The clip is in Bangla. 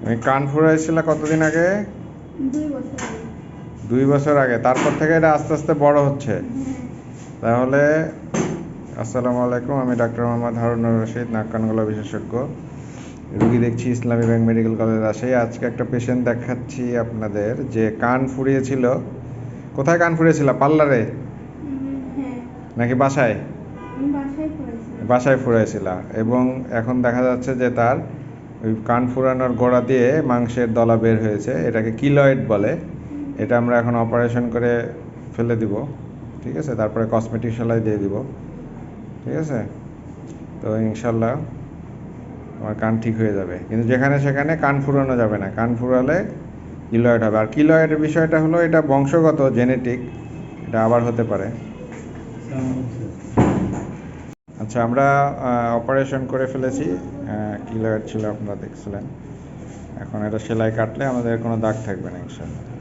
তুমি কান ফুরাইছিল কতদিন আগে? দুই বছর আগে। তারপর থেকে এটা আস্তে আস্তে বড় হচ্ছে। তাহলে আসসালামু আলাইকুম আমি ডাক্তার মোহাম্মদ হারুনুর রশিদ নাক কানগলা বিশেষজ্ঞ। রুগী দেখছি ইসলামী ব্যাংক মেডিকেল কলেজ রাজশাহী আজকে একটা পেশেন্ট দেখাচ্ছি আপনাদের যে কান ফুরিয়েছিল। কোথায় কান ফুরিয়েছিল? পার্লারে? হ্যাঁ। নাকি বাসায়? বাসায় ফুরাইছিল। এবং এখন দেখা যাচ্ছে যে তার ওই কান ফুরানোর গোড়া দিয়ে মাংসের দলা বের হয়েছে, এটাকে কিলয়েড বলে। এটা আমরা এখন অপারেশন করে ফেলে দিব, ঠিক আছে? তারপরে কসমেটিক সেলাই দিয়ে দিব, ঠিক আছে? তো ইনশাল্লাহ আমার কান ঠিক হয়ে যাবে। কিন্তু যেখানে সেখানে কান ফুরানো যাবে না। কান ফুরালে কিলয়েড হবে। আর কিলয়েডের বিষয়টা হলো, এটা বংশগত, জেনেটিক, এটা আবার হতে পারে। আচ্ছা আমরা অপারেশন করে ফেলেছি। ক্লিয়ার ছিল আপনারা দেখছিলেন। এখন এটা সেলাই কাটলে আমাদের কোনো দাগ থাকবে না ইনশাল্লাহ